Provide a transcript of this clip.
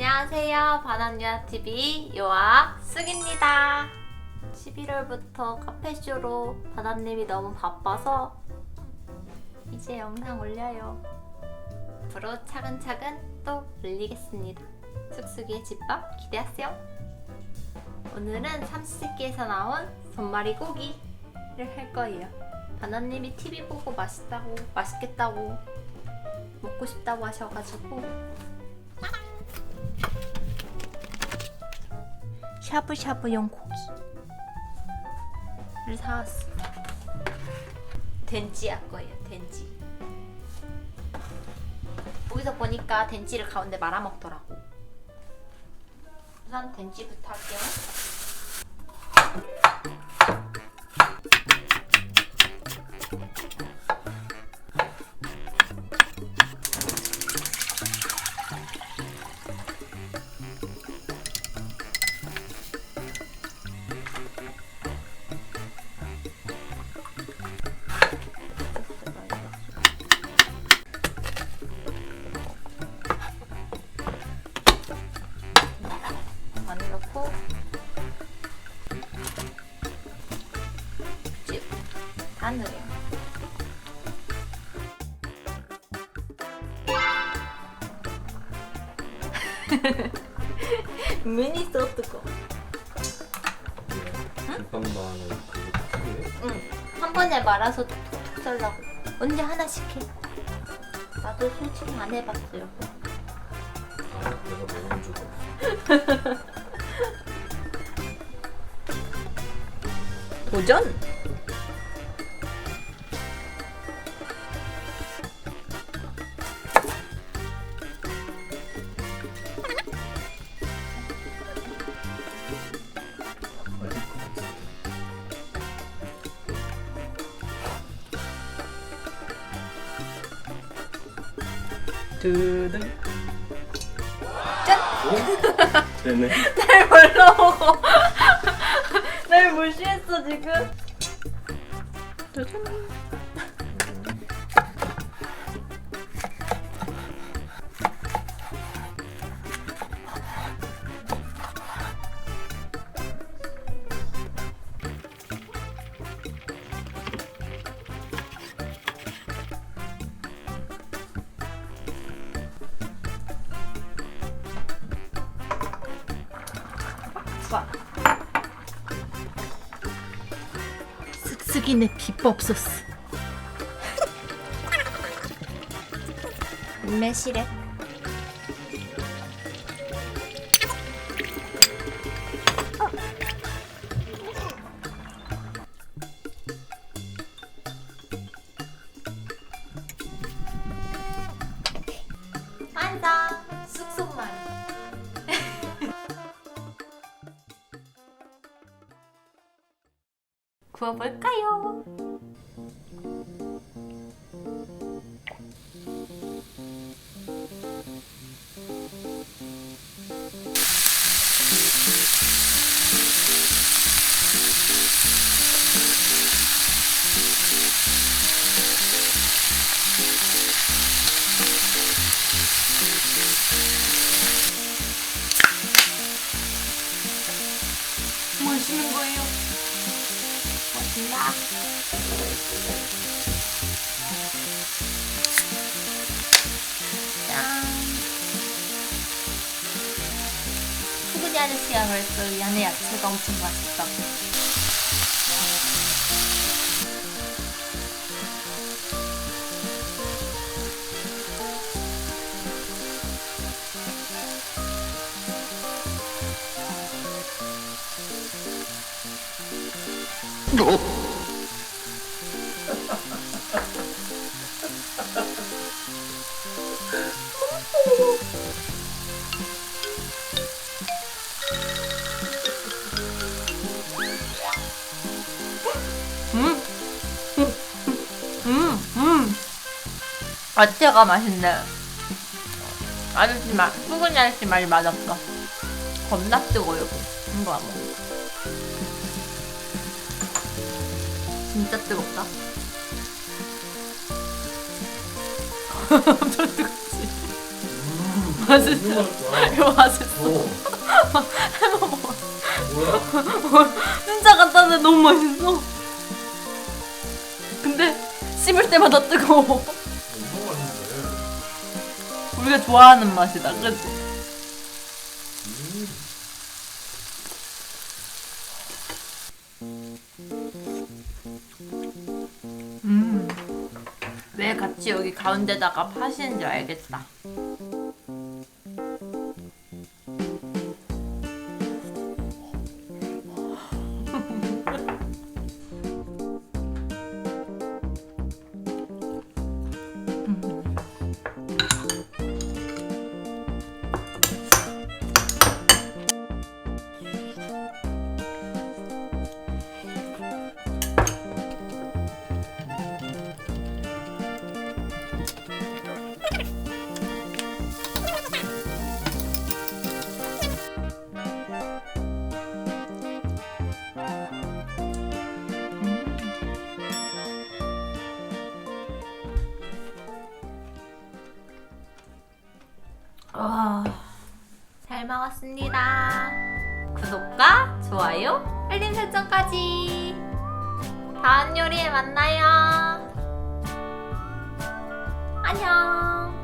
안녕하세요. 바나뉴아TV 요아 쑥입니다. 11월부터 카페쇼로 바나님이 너무 바빠서 이제 영상 올려요. 앞으로 차근차근 또 올리겠습니다. 쑥쑥이의 집밥 기대하세요. 오늘은 삼시세끼에서 나온 손마리 고기를 할 거예요. 바나님이 TV 보고 맛있다고, 맛있겠다고, 먹고 싶다고 하셔가지고 샤브샤브용 고기를 사왔어. 된지 할 거예요. 된지. 거기서 보니까 된지를 가운데 말아 먹더라고. 우선 된지부터 할게요. 넣고 쭉 반으로 미니 특이해? 응. 한 번에 말아서 툭툭 썰라고. 언제 하나씩 해. 나도 솔직히 안 해봤어요. 아, 내가 먹은 적 없어. 도전? 두둥 되네. 날 몰라먹어. 날 무시했어 지금. 짜잔 좋아 쓱쓱이네 비법 소스 매실에 완성 구워볼까요? 아저씨가 그랬어요. 이 안에 야채가 엄청 맛있다고. 야채가 맛있네. 아저씨 맛, 수근이 아저씨 말이 맞았어. 겁나 뜨거워, 이거. 이거 안 먹어. 진짜 뜨겁다. 엄청 뜨겁지. 맛있어. 이거 맛있어. 뭐야? 진짜 간단해 너무 맛있어. 근데 씹을 때마다 뜨거워. 우리가 좋아하는 맛이다. 그치? 음. 음. 왜 같이 여기 가운데다가 파시는지 알겠다. 와, 잘 먹었습니다. 구독과 좋아요, 알림 설정까지. 다음 요리에 만나요. 안녕.